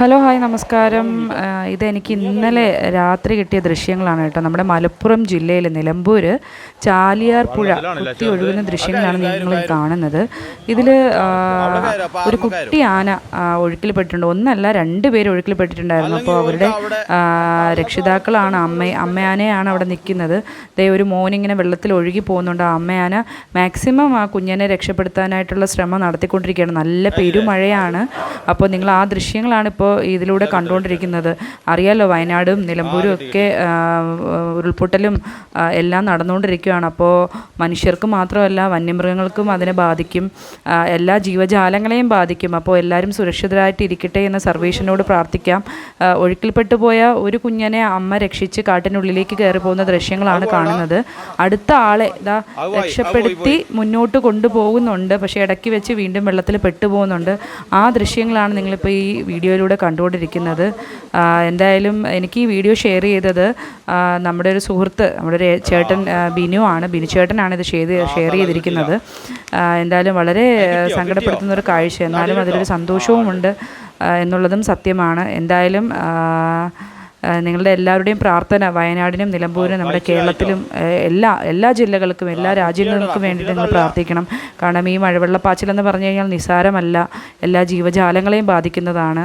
Hello hi നമസ്കാരം. ഇത് ഇതെനിക്ക് ഇന്നലെ രാത്രി കിട്ടിയ ദൃശ്യങ്ങളാണ് കേട്ടോ. നമ്മുടെ മലപ്പുറം ജില്ലയിൽ നിലമ്പൂർ ചാലിയാർ പുഴ കുത്തി ഒഴുകുന്ന ദൃശ്യങ്ങളാണ് നിങ്ങൾ കാണുന്നത്. ഇതിൽ ഒരു കുട്ടി ആന ഒഴുക്കിൽപ്പെട്ടിട്ടുണ്ട് ഒന്നല്ല രണ്ട് പേര് ഒഴുക്കിൽപ്പെട്ടിട്ടുണ്ടായിരുന്നു അപ്പോൾ അവരുടെ രക്ഷിതാക്കളാണ് അമ്മ അമ്മയാനയാണ് അവിടെ നിൽക്കുന്നത്. ദേ ഒരു മോനിങ്ങനെ വെള്ളത്തിൽ ഒഴുകി പോകുന്നുണ്ട്. ആ അമ്മയാന മാക്സിമം ആ കുഞ്ഞിനെ രക്ഷപ്പെടുത്താനായിട്ടുള്ള ശ്രമം നടത്തിക്കൊണ്ടിരിക്കുകയാണ്. നല്ല പെരുമഴയാണ്. അപ്പോൾ നിങ്ങൾ ആ ദൃശ്യങ്ങളാണ് ഇപ്പോൾ ഇതിലൂടെ കണ്ടുകൊണ്ടിരിക്കുന്നത്? അറിയാലോ വയനാടും നിലമ്പൂരും ഒക്കെ ഉരുൾപൊട്ടലും എല്ലാം നടന്നുകൊണ്ടിരിക്കുകയാണ്. അപ്പോൾ മനുഷ്യർക്ക് മാത്രമല്ല വന്യമൃഗങ്ങൾക്കും അതിനെ ബാധിക്കും. എല്ലാ ജീവജാലങ്ങളെയും ബാധിക്കും. അപ്പോൾ എല്ലാവരും സുരക്ഷിതരായിട്ട് ഇരിക്കട്ടെ എന്ന് സർവേഷനോട് പ്രാർത്ഥിക്കാം. ഒഴുക്കിൽപ്പെട്ടുപോയ ഒഴുക്കിൽപ്പെട്ടു പോയ ഒരു കുഞ്ഞിനെ അമ്മ രക്ഷിച്ച് കാട്ടിനുള്ളിലേക്ക് കയറി പോകുന്ന ദൃശ്യങ്ങളാണ് കാണുന്നത്. അടുത്ത ആളെ ഇതാ രക്ഷപ്പെടുത്തി മുന്നോട്ട് കൊണ്ടുപോകുന്നുണ്ട്. പക്ഷേ ഇടയ്ക്ക് വെച്ച് വീണ്ടും വെള്ളത്തിൽ പെട്ടുപോകുന്നുണ്ട്. ആ ദൃശ്യങ്ങളാണ് നിങ്ങളിപ്പോൾ ഈ വീഡിയോയിലൂടെ കണ്ടുകൊണ്ടിരിക്കുന്നത്. എന്തായാലും എനിക്ക് ഈ വീഡിയോ ഷെയർ ചെയ്തത് നമ്മുടെ ഒരു സുഹൃത്ത് നമ്മുടെ ഒരു ചേട്ടൻ ബിനു ആണ്. ബിനു ചേട്ടനാണ് ഇത് ചെയ്ത് ഷെയർ ചെയ്തിരിക്കുന്നത്. എന്തായാലും വളരെ സങ്കടപ്പെടുത്തുന്ന ഒരു കാഴ്ച. എന്നാലും അതിലൊരു സന്തോഷവുമുണ്ട് എന്നുള്ളതും സത്യമാണ്. എന്തായാലും നിങ്ങളുടെ എല്ലാവരുടെയും പ്രാർത്ഥന വയനാടിനും നിലമ്പൂരിനും നമ്മുടെ കേരളത്തിലും എല്ലാ എല്ലാ ജില്ലകൾക്കും എല്ലാ രാജ്യങ്ങൾക്കും വേണ്ടിയിട്ട് നിങ്ങൾ പ്രാർത്ഥിക്കണം. കാരണം ഈ മഴവെള്ളപ്പാച്ചിലെന്ന് പറഞ്ഞു കഴിഞ്ഞാൽ നിസ്സാരമല്ല. എല്ലാ ജീവജാലങ്ങളെയും ബാധിക്കുന്നതാണ്.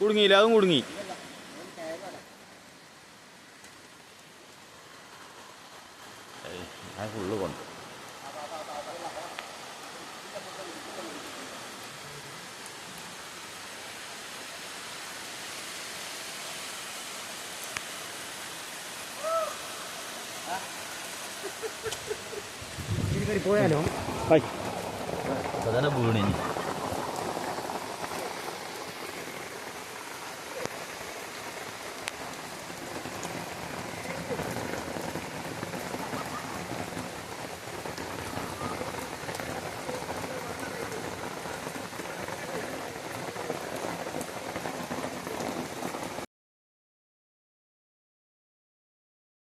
കുടുങ്ങിയില്ല അതും കുടുങ്ങി. ഞാൻ ഫുള്ള് കൊണ്ട് പോയാലോ വീണിനി